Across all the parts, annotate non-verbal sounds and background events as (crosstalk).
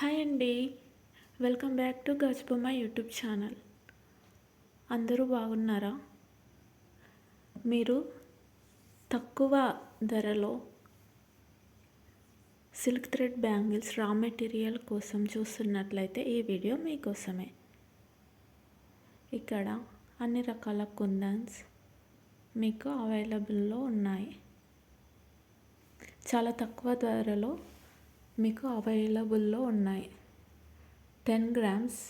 Hi అండి. Welcome back to Gajabomma YouTube channel. అందరూ బాగున్నారా? మీరు తక్కువ ధరలో silk thread bangles raw material కోసం చూస్తున్నట్లయితే ఈ వీడియో మీకోసమే. ఇక్కడ అన్ని రకాల కుందన్స్ మీకు అవైలబుల్లో ఉన్నాయి. చాలా తక్కువ ధరలో మీకు అవైలబుల్లో ఉన్నాయి. Ten grams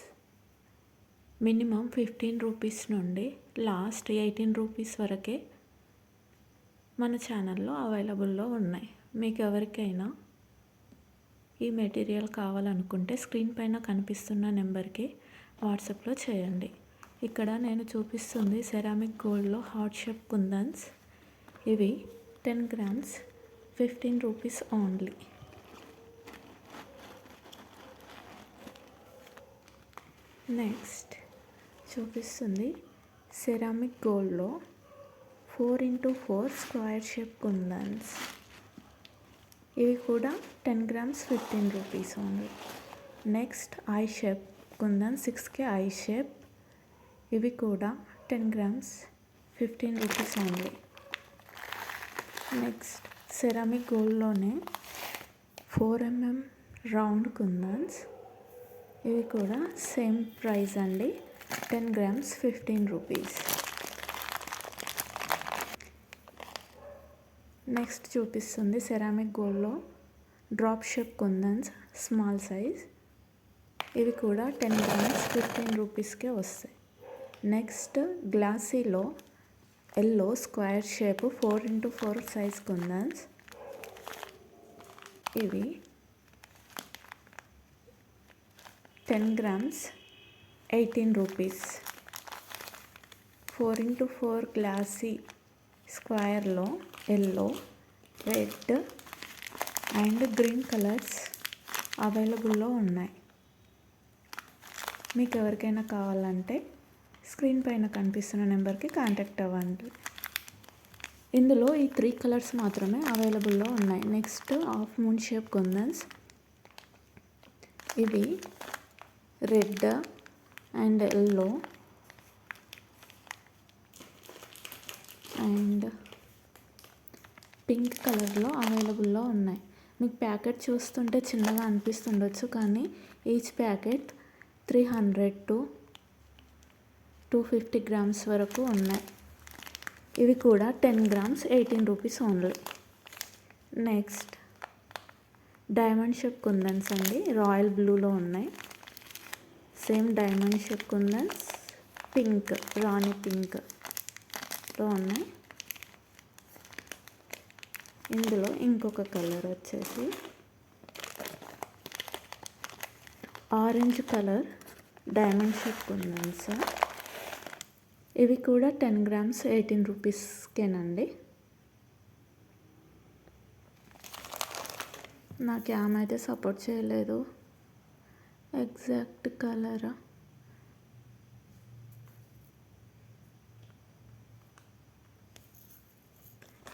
minimum fifteen rupees నుండి లాస్ట్ ఎయిటీన్ రూపీస్ వరకే మన ఛానల్లో అవైలబుల్లో ఉన్నాయి. మీకు ఎవరికైనా ఈ మెటీరియల్ కావాలనుకుంటే స్క్రీన్ పైన కనిపిస్తున్న నెంబర్కి వాట్సాప్లో చేయండి. ఇక్కడ నేను చూపిస్తుంది సెరామిక్ గోల్డ్లో హాట్ షేప్ కుందన్స్. ఇవి ten grams fifteen rupees only. Next చూపిస్తుంది సెరామిక్ గోల్డ్లో four into four square shape kundans. ఇవి కూడా ten grams fifteen rupees only. Next I shape kundan six K I shape. ఇవి కూడా ten grams fifteen rupees only. Next ceramic గోల్డ్లోనే four mm round kundans. ఇవి కూడా same price అండి. Ten grams fifteen rupees. Next చూపిస్తుంది ceramic గోల్డ్లో. Drop shape kundans small size. ఇవి కూడా ten grams fifteen రూపీస్కే వస్తాయి. Next గ్లాసీలో yellow square shape four into four size kundans. ఇవి ten grams eighteen rupees. Four into four glossy స్క్వేర్లో yellow red and green colours అవైలబుల్లో ఉన్నాయి. మీకు ఎవరికైనా కావాలంటే స్క్రీన్ పైన కనిపిస్తున్న నెంబర్కి కాంటాక్ట్ అవ్వండి. ఇందులో ఈ త్రీ కలర్స్ మాత్రమే అవైలబుల్లో ఉన్నాయి. Next half moon shape kundans. ఇవి red and yellow and pink కలర్లో అవైలబుల్లో ఉన్నాయి. మీకు ప్యాకెట్ చూస్తుంటే చిన్నగా అనిపిస్తుండొచ్చు కానీ each packet three hundred to two fifty grams వరకు ఉన్నాయి. ఇవి కూడా ten grams eighteen rupees only next diamond shape kundans అండి. రాయల్ బ్లూలో ఉన్నాయి. సేమ్ డైమండ్ షేప్ ఉన్న పింక్ రాణి పింక్లో ఉన్నాయి. ఇందులో ఇంకొక కలర్ వచ్చేసి orange colour diamond shape kundans ఇవి కూడా టెన్ గ్రామ్స్ ఎయిటీన్ రూపీస్కేనండి నా క్యామ్ అయితే సపోర్ట్ చేయలేదు. ఎగ్జాక్ట్ కలరా?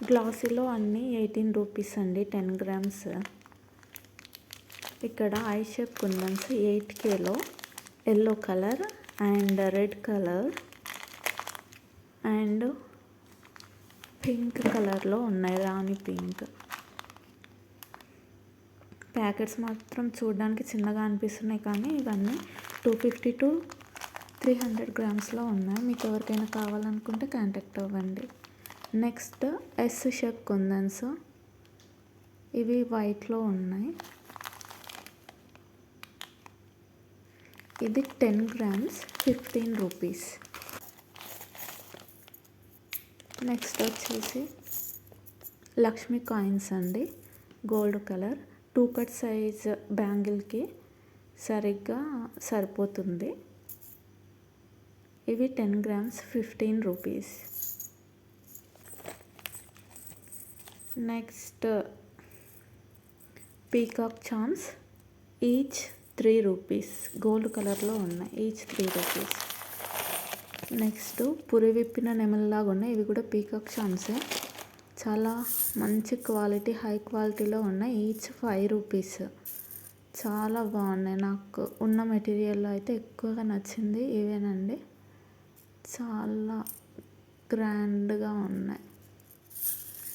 గ్లాసీలో అన్నీ ఎయిటీన్ రూపీస్ అండి టెన్ గ్రామ్స్. ఇక్కడ I shape kundans eight Khelo yellow colour and red colour and pink కలర్లో ఉన్నాయి రాణి పింక్. ప్యాకెట్స్ మాత్రం చూడడానికి చిన్నగా అనిపిస్తున్నాయి కానీ ఇవన్నీ two fifty to three hundred గ్రామ్స్లో ఉన్నాయి. మీకు ఎవరికైనా కావాలనుకుంటే కాంటాక్ట్ అవ్వండి. Next S shape kundans. ఇవి వైట్లో ఉన్నాయి. ఇది ten grams fifteen rupees. Next వచ్చేసి లక్ష్మీ కాయిన్స్ అండి. Gold colour. Two cut size బ్యాంగిల్కి సరిగ్గా సరిపోతుంది. ఇవి ten grams fifteen rupees. Next peacock charms each three rupees. Gold కలర్లో ఉన్నాయి ఈచ్ త్రీ రూపీస్. నెక్స్ట్ పురి విప్పిన నెమల్లాగా ఉన్నాయి ఇవి కూడా పీకాక్ చామ్సే చాలా మంచి క్వాలిటీ హై క్వాలిటీలో ఉన్నాయి. Each five rupees. చాలా బాగున్నాయి. నాకు ఉన్న మెటీరియల్లో అయితే ఎక్కువగా నచ్చింది ఇవేనండి. చాలా గ్రాండ్గా ఉన్నాయి.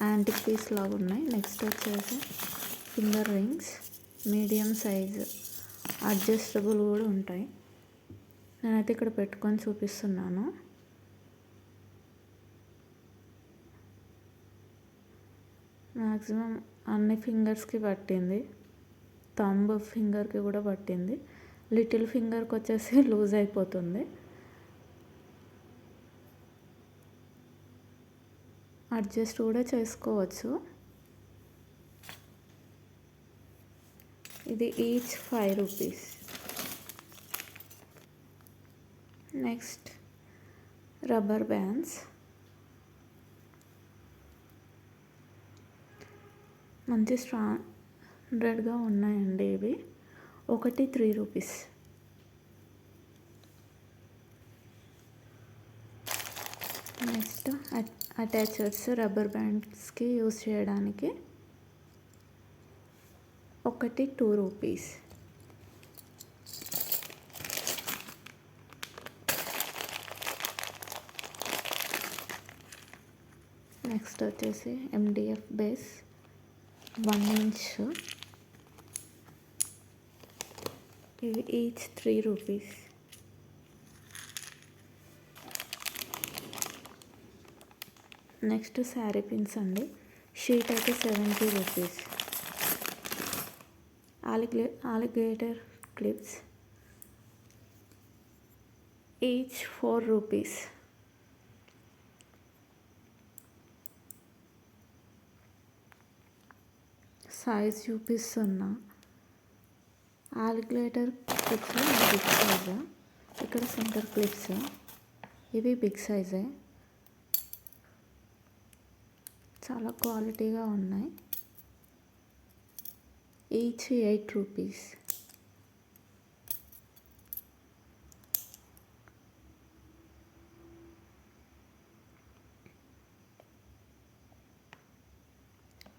యాంటిక్ పీస్ లాగా ఉన్నాయి. నెక్స్ట్ వచ్చేసి finger rings. Medium size. Adjustable కూడా ఉంటాయి. నేనైతే ఇక్కడ పెట్టుకొని చూపిస్తున్నాను. మ్యాక్సిమం అన్ని ఫింగర్స్కి పట్టింది. థంబ్ ఫింగర్కి కూడా పట్టింది. లిటిల్ ఫింగర్కి వచ్చేసి (laughs) లూజ్ అయిపోతుంది. అడ్జస్ట్ కూడా చేసుకోవచ్చు. ఇది each five rupees. Next rubber bands. మంచి స్టాండర్డ్గా ఉన్నాయండి ఇవి. ఒకటి three rupees. Next attachers rubber బ్యాండ్స్కి use చేయడానికి ఒకటి టూ రూపీస్. నెక్స్ట్ వచ్చేసి ఎండిఎఫ్ బేస్. వన్ ఇంచ్ ఇవి each three rupees next sari pins అండి. షీట్ అయితే seventy rupees ఆలిగ్లే alligator clips each four rupees size చూపిస్తున్నా. ఆలిగ్లేటర్ క్లిప్స్ బిగ్ సైజ్ ఇక్కడ centre clips ఇవి big సైజే చాలా క్వాలిటీగా ఉన్నాయి. ఈచ్ ఎయిట్ రూపీస్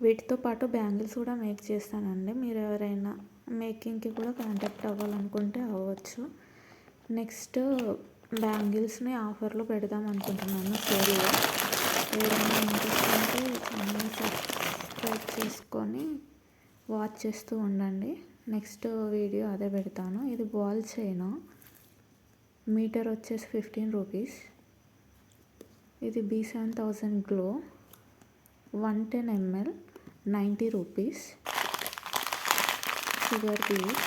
వీటితో పాటు బ్యాంగిల్స్ కూడా మేక్ చేస్తానండి. మీరు ఎవరైనా మేకింగ్కి కూడా కాంటాక్ట్ అవ్వాలనుకుంటే అవ్వచ్చు. నెక్స్ట్ బ్యాంగిల్స్ని ఆఫర్లో పెడదాం అనుకుంటున్నాను సేల్లో ఎవరైనా ఇంట్రెస్ట్ ఉంటే ఛానల్ సబ్స్క్రైబ్ చేసుకొని వాచ్ చేస్తూ ఉండండి. నెక్స్ట్ వీడియో అదే పెడతాను. ఇది బాల్ చైన్. మీటర్ వచ్చేసి ఫిఫ్టీన్ రూపీస్. ఇది B seven thousand glue. One ten ml. Ninety rupees sugar bead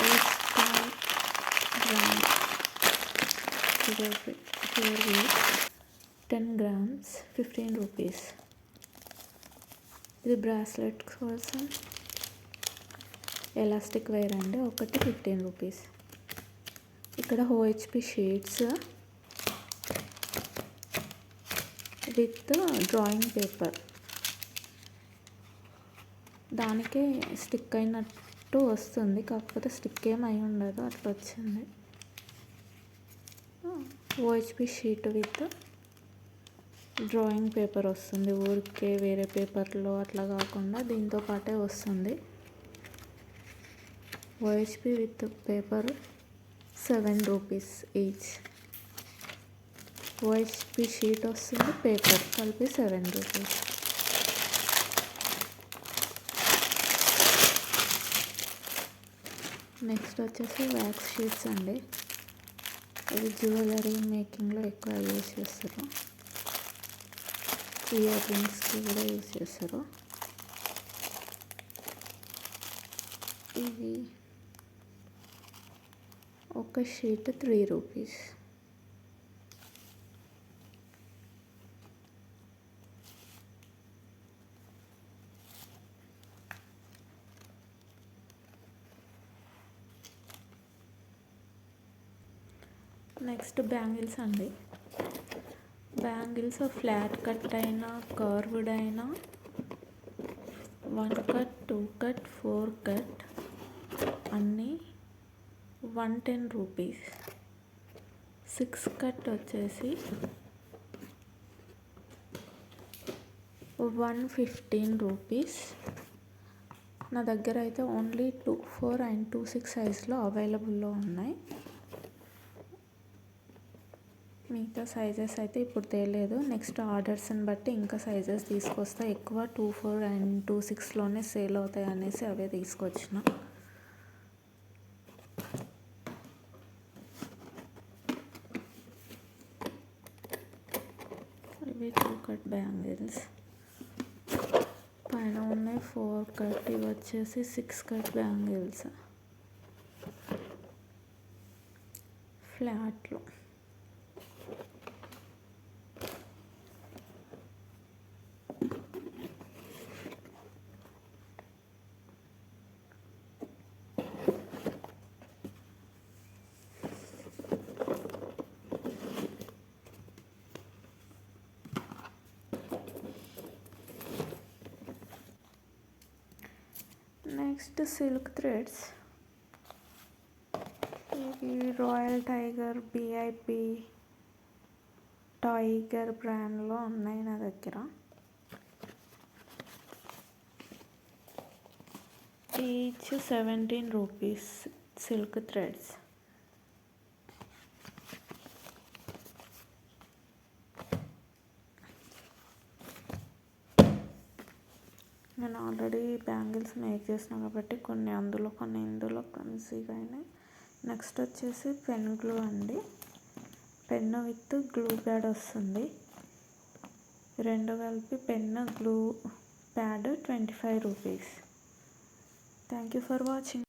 eight gram sugar sugar bead ten grams fifteen rupees ఇది బ్రాస్లెట్ కోసం ఎలాస్టిక్ వైర్ అండి ఒకటి ఫిఫ్టీన్ రూపీస్ ఇక్కడ OHP sheets with drawing paper దానికే stick అయినట్టు వస్తుంది. కాకపోతే stick ఏం అయి ఉండదు. అట్లా వచ్చింది. OHP sheet with drawing paper వస్తుంది. ఊరికే వేరే పేపర్లో అట్లా కాకుండా దీంతో పాటే వస్తుంది. OHP with paper seven rupees each. OHP sheet వస్తుంది. పేపర్ కలిపి సెవెన్ రూపీస్. నెక్స్ట్ వచ్చేసి వ్యాక్స్ షీట్స్ అండి. ఇవి జ్యువెలరీ మేకింగ్లో ఎక్కువ యూజ్ చేస్తారు. ఇయర్ రింగ్స్కి కూడా యూజ్ చేస్తారు. ఇవి ఒక sheet three rupees next bangles అండి. బ్యాంగిల్స్ ఫ్లాట్ కట్ అయినా కర్వ్డ్ అయినా one cut two cut four cut అన్నీ one ten rupees. Six cut వచ్చేసి వన్ ఫిఫ్టీన్ రూపీస్. నా దగ్గర అయితే only two four and two six సైజ్లో అవైలబుల్లో ఉన్నాయి. మిగతా సైజెస్ అయితే ఇప్పుడు తేలేదు. నెక్స్ట్ ఆర్డర్స్ని బట్టి ఇంకా సైజెస్ తీసుకొస్తా. ఎక్కువ టూ ఫోర్ అండ్ టూ సిక్స్లోనే సేల్ అవుతాయి అనేసి అవే తీసుకొచ్చిన. ఇవి టూ కట్ బ్యాంగిల్స్ పైన ఉన్నాయి ఫోర్ కట్ ఇవి వచ్చేసి సిక్స్ కట్ బ్యాంగిల్స్ ఫ్లాట్లో నెక్స్ట్ సిల్క్ థ్రెడ్స్ ఇవి రాయల్ టైగర్ బిఐపి టైగర్ బ్రాండ్లో ఉన్నాయి నా దగ్గర each seventeen rupees silk threads నేను ఆల్రెడీ బ్యాంగిల్స్ మేక్ చేసిన కాబట్టి కొన్ని అందులో కొన్ని ఇందులో కన్సీగా అయినాయి. నెక్స్ట్ వచ్చేసి పెన్ గ్లూ అండి. పెన్ను విత్ గ్లూ ప్యాడ్ వస్తుంది. రెండు కలిపి pen glue pad twenty five rupees. Thank you for watching.